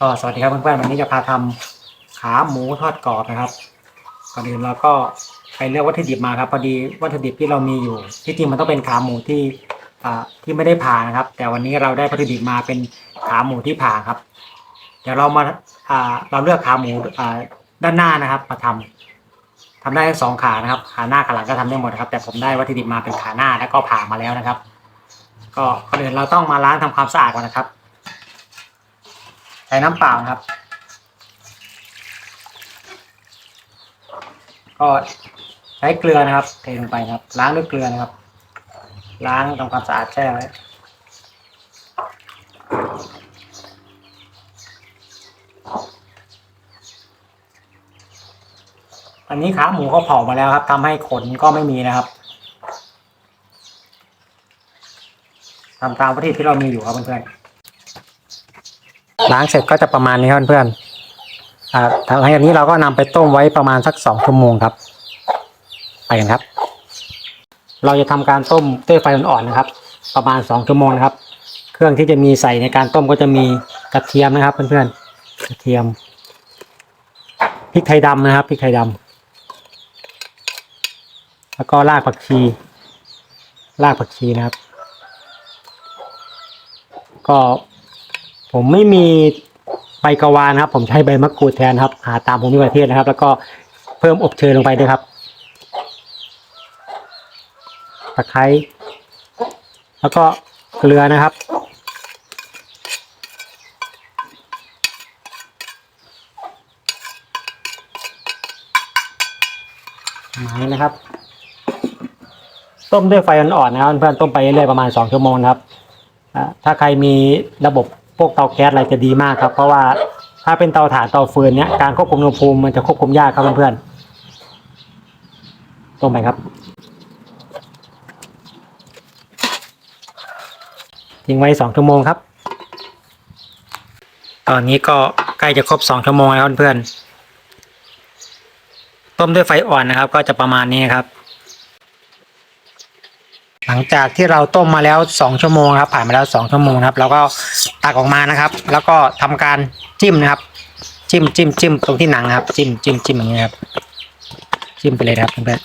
ก็สวัสดีครับเพื่อนๆวันนี้จะพาทำขาหมูทอดกรอบนะครับก่อนอื่นเราก็ไปเลือกวัตถุดิบมาครับพอดีวัตถุดิบที่เรามีอยู่ ที่จริงมันต้องเป็นขาหมูที่ที่ไม่ได้ผ่านะครับ แต่วันนี้เราได้วัตถุดิบมาเป็นขาหมูที่ผ่าครับ เดี๋ยวเรามาเราเลือกขาหมูด้านหน้านะครับมาทำทำได้สองขานะครับ ขาหน้าขาหลังก็ทำได้หมดนะครับ แต่ผมได้วัตถุดิบมาเป็นขาหน้าแล้วก็ผ่ามาแล้วนะครับ ก็ก่อนอื่นเราต้องมาล้างทำความสะอาดก่อนนะครับ ใช้น้ำเปล่านะครับ ก็ใช้เกลือนะครับ เทลงไปนะครับ ล้างด้วยเกลือนะครับ ล้างทำความสะอาดแช่ไว้อันนี้ขาหมูก็เผามาแล้วครับทำให้ขนก็ไม่มีนะครับทำตามวัตถุที่เรามีอยู่ครับเพื่อนๆ ล้างเสร็จก็จะประมาณนี้ครับเพื่อนๆอ่าหลังจากนี้เราก็นำไปต้มไว้ประมาณสักสองชั่วโมงครับ ไปกันครับ เราจะทำการต้มด้วยไฟอ่อนๆนะครับ ประมาณสองชั่วโมงนะครับ เครื่องที่จะมีใส่ในการต้มก็จะมีกระเทียมนะครับ เพื่อนๆ กระเทียม พริกไทยดำนะครับ พริกไทยดำแล้วก็รากผักชี รากผักชีนะครับ ก็ ผมไม่มีใบกะวานครับ ผมใช้ใบมะกรูดแทนครับ หาตามภูมิประเทศนะครับ แล้วก็เพิ่มอบเชยลงไปด้วยครับตะไคร้แล้วก็เกลือนะครับประมาณนี้นะครับ ต้มด้วยไฟอ่อนๆนะครับเพื่อนๆต้มไปเรื่อยๆประมาณสองชั่วโมงครับ ถ้าใครมีระบบ พวกเตาแก๊สอะไรจะดีมากครับ เพราะว่าถ้าเป็นเตาถ่านเตาฟืนเนี้ยการควบคุมอุณหภูมิมันจะควบคุมยากครับเพื่อนๆต้มไปครับ ทิ้งไว้สองชั่วโมงครับ ตอนนี้ก็ใกล้จะครบสองชั่วโมงแล้วเพื่อนๆต้มด้วยไฟอ่อนนะครับ ก็จะประมาณนี้ครับ หลังจากที่เราต้มมาแล้วสองชั่วโมงครับผ่านมาแล้วสองชั่วโมงครับเราก็ตักออกมานะครับ แล้วก็ทำการจิ้มนะครับ จิ้มจิ้มจิ้มตรงที่หนังครับ จิ้มจิ้มจิ้มอย่างนี้ครับจิ้มไปเลยครับเพื่อน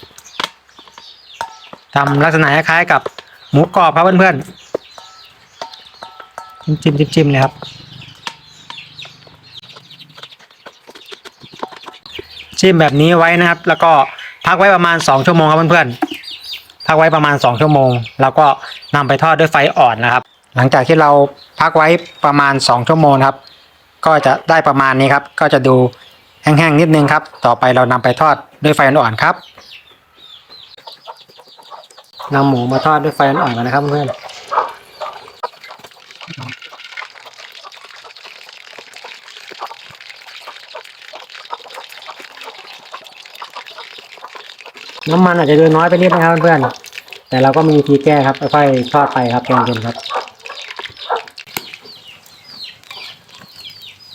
ๆทำลักษณะคล้ายกับหมูกรอบครับเพื่อนๆจิ้มจิ้มจิ้มเลยครับจิ้มแบบนี้ไว้นะครับ แล้วก็พักไว้ประมาณสองชั่วโมงครับเพื่อนๆ พักไว้ประมาณ 2 ชั่วโมง แล้วก็นำไปทอดด้วยไฟอ่อนนะครับ หลังจากที่เราพักไว้ประมาณ 2 ชั่วโมงครับ ก็จะได้ประมาณนี้ครับ ก็จะดูแห้งๆนิดนึงครับ ต่อไปเรานำไปทอดด้วยไฟอ่อนๆครับนำหมูมาทอดด้วยไฟอ่อนๆกันนะครับเพื่อน น้ำมันอาจจะดูน้อยไปนิดนะครับเพื่อนๆแต่เราก็มีวิธีแก้ครับค่อยๆทอดไปครับใจเย็นๆครับ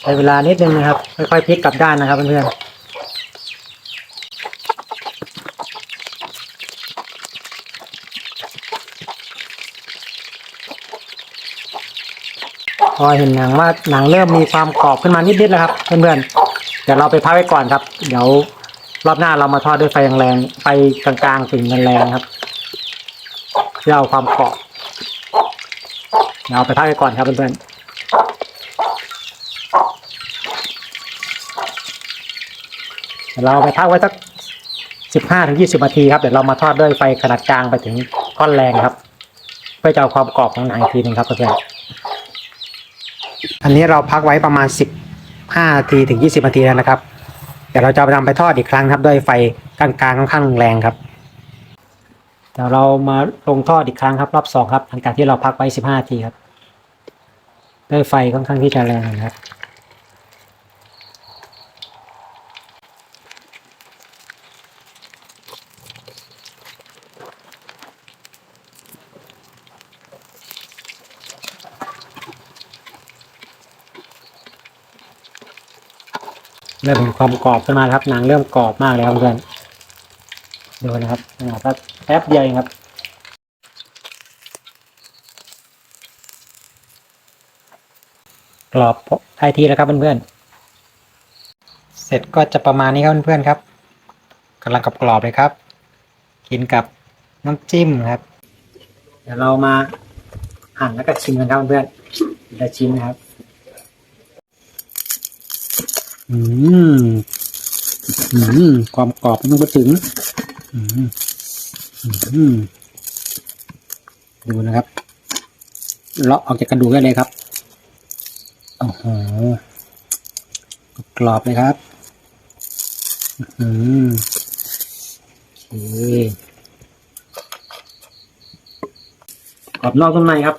ใช้เวลานิดนึงนะครับค่อยๆพลิกกลับด้านนะครับเพื่อนๆพอเห็นหนังว่าหนังเริ่มมีความกรอบขึ้นมานิดๆแล้วครับเพื่อนๆเดี๋ยวเราไปพักไว้ก่อนครับ เดี๋ยว รอบหน้าเรามาทอดด้วยไฟแรงๆไฟกลางๆถึงแรงๆครับเพื่อเอาความกรอบเดี๋ยวเอาไปพักไว้ก่อนครับเพื่อนๆเดี๋ยวเราไปพักไว้สักสิบห้าถึงยี่สิบนาทีครับ เดี๋ยวเรามาทอดด้วยไฟขนาดกลางไปถึงก้อนแรงครับ เพื่อจะเอาความกรอบของหนังอีกทีหนึงครับเพื่อนๆอันนี้เราพักไว้ประมาณสิบห้านาทีถึงยี่สิบนาทีแล้วนะครับ เดี๋ยวเราจะเอาไปนำไปทอดอีกครั้งครับ ด้วยไฟกลางๆค่อนข้างแรงครับเดี๋ยวเรามาลงทอดอีกครั้งครับ รอบสองครับหลังจากที่เราพักไว้สิบห้านาทีครับ ด้วยไฟค่อนข้างที่จะแรงนะครับ เริ่มเห็นความกรอบขึ้นมาครับหนังเริ่มกรอบมากเลยครับเพื่อนดูนะครับนะครับแป๊บเดียวเองครับกรอบได้ที่แล้วครับเพื่อนๆเสร็จก็จะประมาณนี้ครับเพื่อนๆครับกำลังกับกรอบเลยครับ กินกับน้ำจิ้มครับ เดี๋ยวเรามาหั่นแล้วก็ชิมกันครับเพื่อนจะชิมนะครับ อืมอืมความกรอบม่ต้องพูดถึง อืมอืมดูนะครับ เลาะออกจากกระดูกได้เลยครับโอ้โหกรอบเลยครับ อืมโอเคกรอบนอกต้มในครับ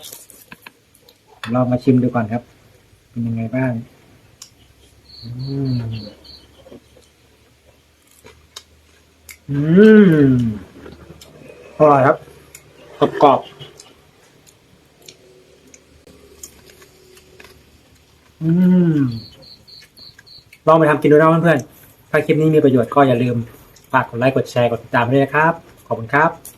เรามาชิมดูก่อนครับ เป็นยังไงบ้าง อืมอืมอร่อยครับกรอบกรอบอืมลองไปทำกินดูนะเพื่อนๆถ้าคลิปนี้มีประโยชน์ก็อย่าลืมฝากกดไลค์กดแชร์กดติดตามด้วยนะครับ ขอบคุณครับ